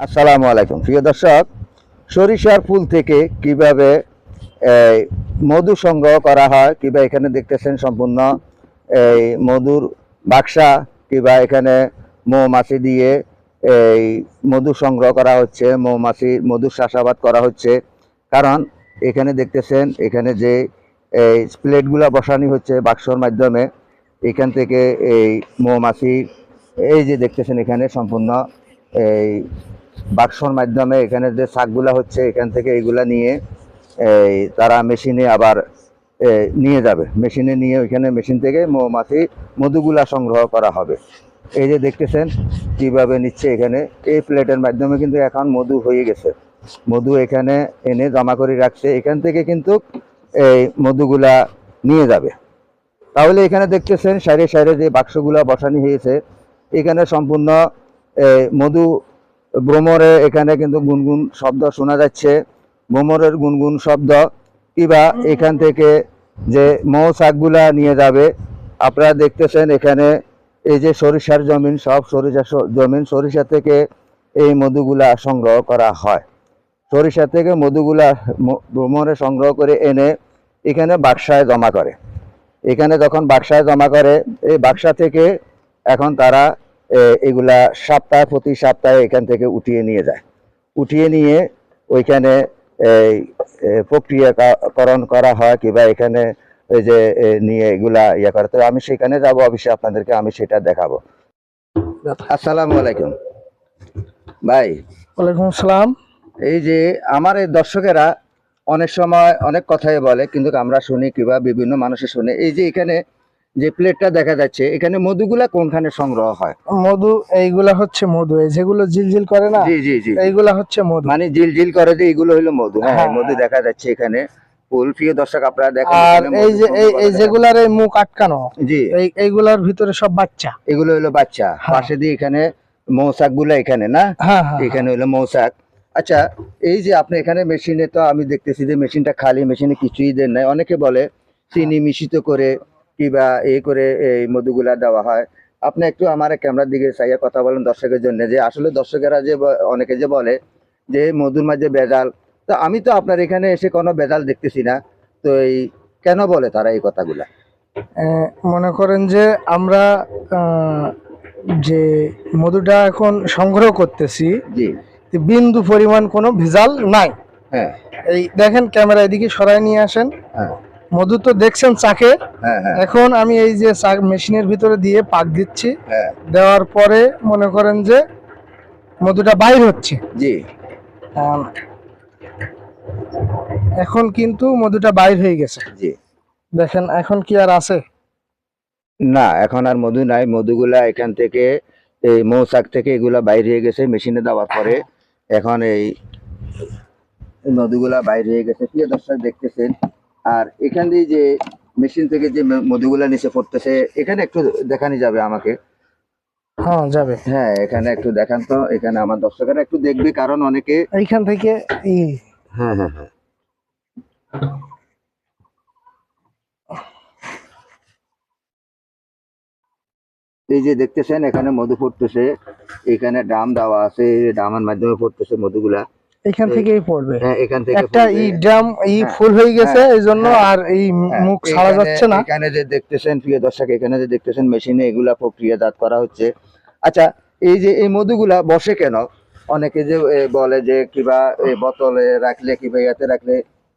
আসসালামু আলাইকুম। প্রিয় দর্শক সরিষার ফুল থেকে কীভাবে এই, মধু সংগ্রহ করা হয় কিংবা এখানে দেখতেছেন সম্পূর্ণ এই মধুর বাক্সা কিংবা এখানে মৌমাছি দিয়ে এই মধু সংগ্রহ করা হচ্ছে মৌমাছি মধুর চাষাবাদ করা হচ্ছে। কারণ এখানে দেখতেছেন এখানে যে এই প্লেটগুলো বসানো হচ্ছে বাক্সর মাধ্যমে এখান থেকে এই মৌমাছি এই যে দেখতেছেন এখানে সম্পূর্ণ এই বাক্সর মাধ্যমে এখানে যে শাকগুলা হচ্ছে, এখান থেকে এইগুলা নিয়ে, এই তারা মেশিনে আবার নিয়ে যাবে। মেশিনে নিয়ে ওইখানে মেশিন থেকে মৌমাছি, মধুগুলা সংগ্রহ করা হবে। এই যে দেখতেছেন কীভাবে নিচ্ছে এখানে। এই প্লেটের মাধ্যমে কিন্তু এখন মধু হয়ে গেছে। মধু এখানে এনে জমা করে রাখছে। এখান থেকে কিন্তু এই মধুগুলা নিয়ে যাবে। তাহলে এখানে দেখতেছেন সাইডে সাইডে যে বাক্সগুলা বসানি হয়েছে, এখানে সম্পূর্ণ মধু ভ্রমরে এখানে কিন্তু গুনগুন শব্দ শোনা যাচ্ছে। ভ্রমরের গুনগুন শব্দ কিবা এখান থেকে যে মৌচাকগুলা নিয়ে যাবে, আপনারা দেখতেছেন এখানে এই যে সরিষার জমিন, সব সরিষা জমিন সরিষা থেকে এই মধুগুলা সংগ্রহ করা হয়। সরিষা থেকে মধুগুলা ভ্রমরে সংগ্রহ করে এনে এখানে বাক্সায় জমা করে। এখানে যখন বাক্সায় জমা করে, এই বাক্সা থেকে এখন তারা এগুলা সপ্তাহে প্রতি সপ্তাহে এখান থেকে উঠিয়ে নিয়ে যায়। উঠিয়ে নিয়ে ওইখানে এই প্রক্রিয়াকরণ করা হয় কিংবা এখানে ওই যে নিয়ে এগুলা ইয়ে করে। তো আমি সেখানে যাব অবশ্যই আপনাদেরকে আমি সেটা দেখাবো। আসসালামু আলাইকুম। ভাই। ওয়ালাইকুম আসসালাম। এই যে আমার এই দর্শকেরা অনেক সময় অনেক কথাই বলে কিন্তু আমরা শুনি কিংবা বিভিন্ন মানুষে শুনে। এই যে এখানে যে প্লেটটা দেখা যাচ্ছে এখানে মধুগুলা কোনখানে সংগ্রহ হয়? মধু এইগুলা হচ্ছে মধু এই যেগুলো ঝিলঝিল করে না জি জি জি। এইগুলা হচ্ছে মধু। মানে জিল করে যে এগুলো হলো মধু। হ্যাঁ হ্যাঁ, মধু হ্যাঁ। দেখা যাচ্ছে এখানে। ফুল প্রিয় দর্শক আপনারা দেখেন আর এই যে এই সংগ্রহ এই করা যেগুলার এই মুখ আটকানো জি। এইগুলার ভিতরে সব বাচ্চা। এগুলো হলো বাচ্চা। হ্যাঁ। পাশে দিয়ে এখানে গুলো এখানে না? এখানে হলো আচ্ছা এই যে আপনি এখানে মেশিনে তো আমি দেখতেছি যে মেশিনটা খালি মেশিনে কিছুই দেন নাই। অনেকে বলে চিনি মিশ্রিত করে কিবা এই করে এই মধুগুলা দেওয়া হয়। আপনি একটু আমার ক্যামেরার দিকে চাইয়া কথা বলেন দর্শকের জন্য যে আসলে দর্শকেরা যে অনেকে যে বলে যে মধুর মাঝে বেজাল তো আমি তো আপনার এখানে এসে কোনো বেজাল দেখতেছি না। তো এই কেন বলে তারা এই কথাগুলা? মনে করেন যে আমরা যে মধুটা এখন সংগ্রহ করতেছি বিন্দু পরিমাণ কোনো ভেজাল নাই। হ্যাঁ। এই দেখেন ক্যামেরা এদিকে সরাই নিয়ে আসেন। হ্যাঁ। মধু তো দেখছেন চাকে। হ্যাঁ হ্যাঁ। এখন আমি এই যে চাক মেশিনের ভিতরে দিয়ে পাক দিচ্ছি। হ্যাঁ। দেওয়ার পরে মনে করেন যে মধুটা বাইর হচ্ছে। জি। এখন কিন্তু মধুটা বাইর হয়ে গেছে। জি। দেখেন এখন কি আর আছে? না এখন আর মধু নাই। মধুগুলা এখান থেকে এই মৌচাক থেকে এগুলা বাইর হয়ে গেছে মেশিনে দেওয়ার পরে। এখন এই এই মধুগুলা বাইর হয়ে গেছে। প্রিয় দর্শক দেখতেছেন আর এখান দিয়ে যে মেশিন থেকে যে মধুগুলা নিচে পড়তেছে এখানে একটু দেখানি যাবে আমাকে? হ্যাঁ যাবে। হ্যাঁ এখানে একটু দেখান তো এখানে আমার দর্শকেরা একটু দেখবে কারণ অনেকে এইখান থেকে এই হ্যাঁ হ্যাঁ হ্যাঁ। এই যে দেখতেছেন এখানে মধু পড়তেছে এখানে ড্রাম দেওয়া আছে ড্রামের মাধ্যমে পড়তেছে মধুগুলা। এইখান এই- থেকেই পড়বে। হ্যাঁ এখান থেকে একটা ই ড্রাম ই হ্যাঁ, ফুল হয়ে গেছে হ্যাঁ, এই জন্য আর এই মুখ ছাড়া এখানে- যাচ্ছে না। এখানে যে দেখতেছেন প্রিয় দর্শক এখানে যে দেখতেছেন মেশিনে এগুলা প্রক্রিয়াজাত করা হচ্ছে। আচ্ছা এই যে এই মধুগুলা বসে কেন? অনেকে যে বলে যে কিবা বোতলে রাখলে কিবা ইয়াতে রাখলে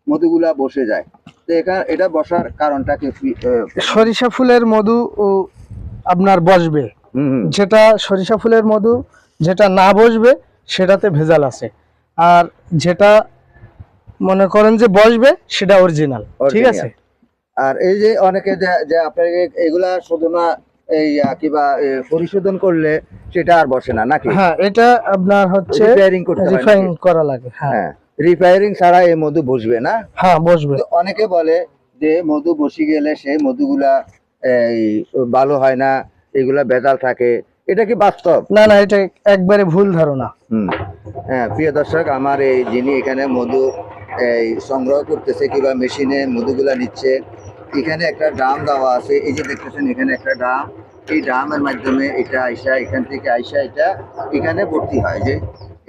মধুগুলা বসে যায়। তো এখানে এটা বসার কারণটা কি সরিষা ফুলের মধু ও আপনার বসবে। যেটা সরিষা ফুলের মধু যেটা না বসবে সেটাতে ভেজাল আছে। আর যেটা মনে করেন যে বসবে সেটা অরিজিনাল ঠিক আছে? আর এই যে অনেকে যে আপনাকে এগুলা শুধু না এই কিবা পরিশোধন করলে সেটা আর বসে না নাকি? হ্যাঁ এটা আপনার হচ্ছে রিপেয়ারিং করতে হয় রিফাইন করা লাগে হ্যাঁ। হ্যাঁ রিপেয়ারিং ছাড়া এই মধু বসবে না? হ্যাঁ বসবে। অনেকে বলে যে মধু বসে গেলে সেই মধুগুলা এই ভালো হয় না এগুলা বেজাল থাকে। এটা কি বাস্তব? না না এটা একবারে ভুল ধারণা। হ্যাঁ প্রিয় দর্শক আমার এই যিনি এখানে মধু এই সংগ্রহ করতেছে কিংবা মেশিনে মধুগুলা নিচ্ছে এখানে একটা ড্রাম দেওয়া আছে। এই যে দেখতেছেন এখানে একটা ড্রাম। এই ড্রামের মাধ্যমে এটা আইসা এখান থেকে আইসা এটা এখানে ভর্তি হয় যে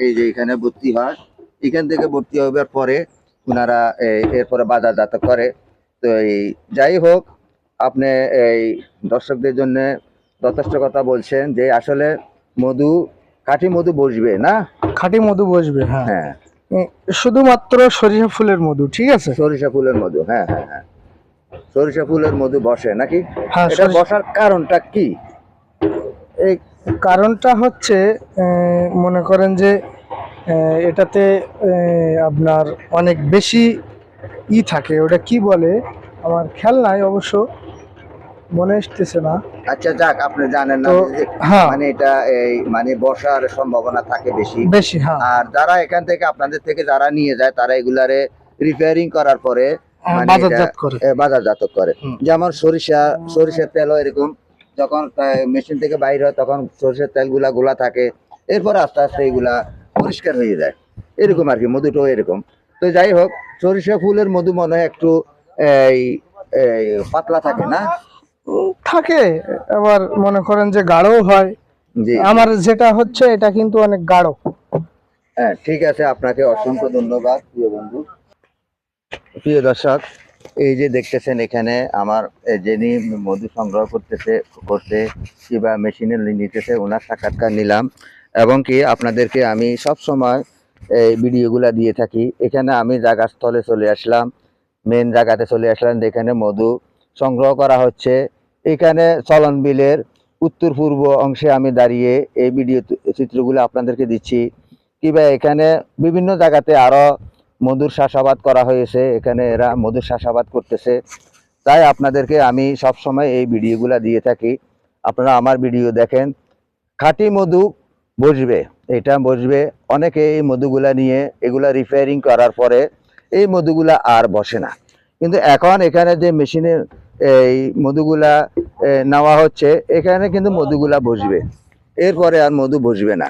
এই যে এখানে ভর্তি হয়। এখান থেকে ভর্তি হবার পরে ওনারা এরপরে বাজারজাত করে। তো এই যাই হোক আপনি এই দর্শকদের জন্য যথেষ্ট কথা বলছেন যে আসলে মধু কাঠি মধু বসবে না? খাঁটি মধু বসবে হ্যাঁ। হ্যাঁ। শুধুমাত্র সরিষা ফুলের মধু ঠিক আছে? সরিষা ফুলের মধু হ্যাঁ হ্যাঁ হ্যাঁ। সরিষা ফুলের মধু বসে নাকি? হ্যাঁ এটা বসার কারণটা কি? এই কারণটা হচ্ছে মনে করেন যে এটাতে আপনার অনেক বেশি ই থাকে। ওটা কি বলে? আমার খেয়াল নাই অবশ্য। মনে আসতেছে না। আচ্ছা যাক আপনি জানেন না হ্যাঁ। মানে এটা এই মানে বসার সম্ভাবনা থাকে বেশি। বেশি হ্যাঁ। আর যারা এখান থেকে আপনাদের থেকে যারা নিয়ে যায় তারা এগুলারে রিপেয়ারিং করার পরে মানে বাজারজাত করে। বাজারজাত করে। যেমন সরিষা সরিষার তেলও এরকম। যখন মেশিন থেকে বাইরে হয় তখন সরিষার তেলগুলা গোলা থাকে। এরপর আস্তে আস্তে এগুলা পরিষ্কার হয়ে যায়। এরকম আর কি মধুটাও এরকম। তো যাই হোক সরিষা ফুলের মধু মনে হয় একটু এই পাতলা থাকে না? থাকে। আবার মনে করেন যে গাঢ়ও হয়। আমার যেটা হচ্ছে এটা কিন্তু অনেক গাঢ়। হ্যাঁ ঠিক আছে আপনাকে অসংখ্য ধন্যবাদ প্রিয় বন্ধু। প্রিয় দর্শক এই যে দেখতেছেন এখানে আমার যিনি মধু সংগ্রহ করতেছে করতে কিংবা মেশিনে নিতেছে ওনার সাক্ষাৎকার নিলাম। এবং কি আপনাদেরকে আমি সব সময় এই ভিডিওগুলা দিয়ে থাকি। এখানে আমি জায়গার স্থলে চলে আসলাম মেন জায়গাতে চলে আসলাম যেখানে মধু সংগ্রহ করা হচ্ছে। এখানে চলন বিলের উত্তর পূর্ব অংশে আমি দাঁড়িয়ে এই ভিডিও চিত্রগুলো আপনাদেরকে দিচ্ছি। কিংবা এখানে বিভিন্ন জায়গাতে আরও মধুর চাষাবাদ করা হয়েছে। এখানে এরা মধুর চাষাবাদ করতেছে। তাই আপনাদেরকে আমি সব সময় এই ভিডিওগুলো দিয়ে থাকি। আপনারা আমার ভিডিও দেখেন। খাঁটি মধু বসবে, এটা বসবে। অনেকে এই মধুগুলা নিয়ে এগুলা রিপেয়ারিং করার পরে এই মধুগুলা আর বসে না। কিন্তু এখন এখানে যে মেশিনে এই মধুগুলা নেওয়া হচ্ছে। এখানে কিন্তু মধুগুলা বসবে। এরপরে আর মধু বসবে না।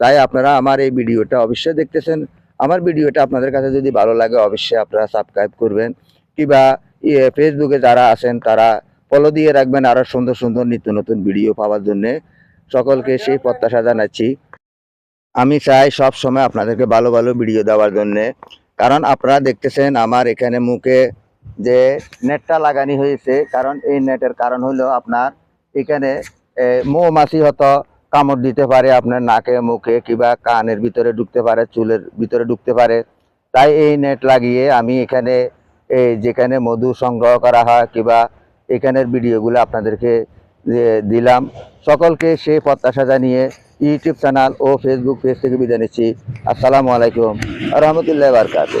তাই আপনারা আমার এই ভিডিওটা অবশ্যই দেখতেছেন। আমার ভিডিওটা আপনাদের কাছে যদি ভালো লাগে, অবশ্যই আপনারা সাবস্ক্রাইব করবেন। কিংবা ইয়ে ফেসবুকে যারা আছেন, তারা ফলো দিয়ে রাখবেন আরও সুন্দর সুন্দর নিত্য নতুন ভিডিও পাওয়ার জন্যে। সকলকে সেই প্রত্যাশা জানাচ্ছি। আমি চাই সব সময় আপনাদেরকে ভালো ভালো ভিডিও দেওয়ার জন্যে। কারণ আপনারা দেখতেছেন, আমার এখানে মুখে যে নেটটা লাগানি হয়েছে, কারণ এই নেটের কারণ হলো আপনার এখানে মৌমাছি হয়তো কামড় দিতে পারে আপনার নাকে, মুখে, কিংবা কানের ভিতরে ঢুকতে পারে, চুলের ভিতরে ঢুকতে পারে। তাই এই নেট লাগিয়ে আমি এখানে এই যেখানে মধু সংগ্রহ করা হয়, কিংবা এখানের ভিডিওগুলো আপনাদেরকে দিলাম। সকলকে সে প্রত্যাশা জানিয়ে ইউটিউব চ্যানেল ও ফেসবুক পেজ থেকে বিদায় নিচ্ছি। আসসালামু আলাইকুম। রহমতুল্লাহ বারকাত